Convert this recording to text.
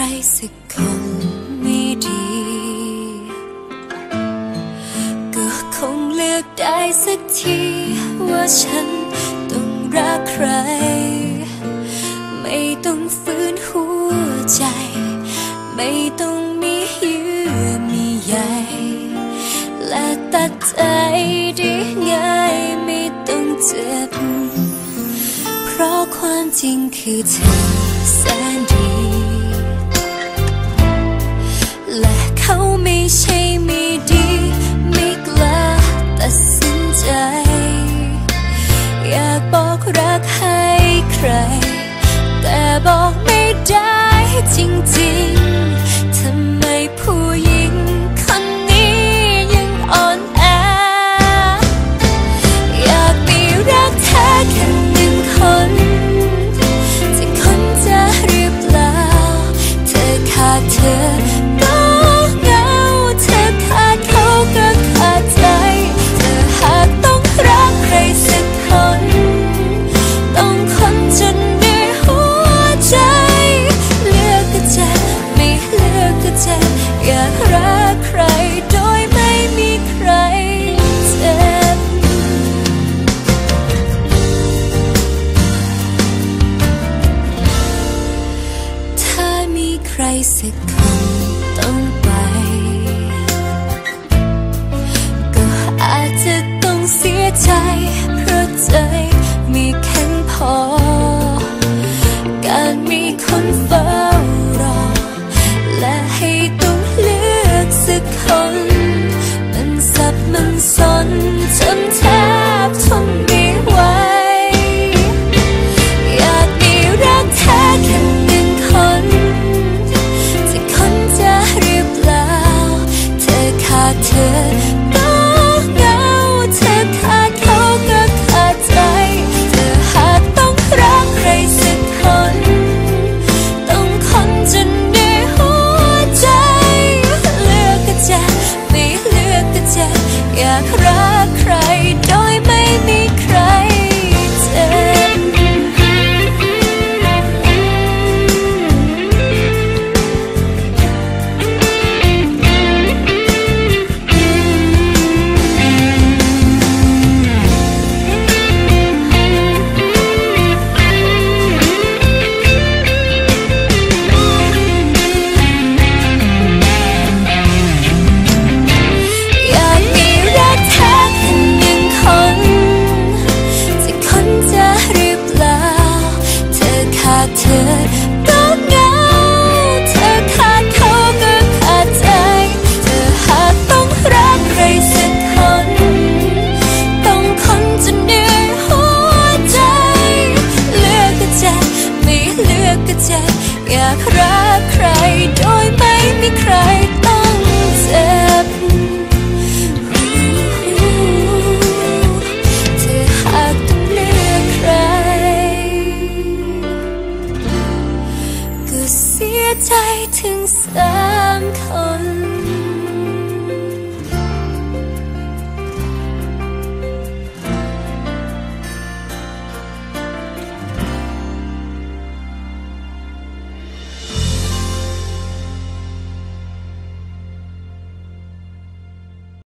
รสักคนไม่ดี ก็คงเลือกได้สักทีว่าฉันต้องรักใคร ไม่ต้องฝืนหัวใจ ไม่ต้องมีเยื่อมีใยและตัดใจได้ง่ายไม่ต้องเจ็บ เพราะความจริงคือเธอแสนดี ใช่ไม่ดี ไม่กล้าตัดสินใจ อยากบอกรักให้ใคร แต่บอกไม่ได้จริง ใคร โดยไม่มีใครเจ็บถ้ามีใครสักคน อยากรัก ขาดเธอก็เหงาเธอขาดเขาก็ขาดใจ เธอหากต้องรักใครสักคน ต้องคนจะเหนื่อยหัวใจ เลือกก็เจ็บไม่เลือกก็เจ็บอยากรักใครโดยไม่มีใคร ใจถึงสามคน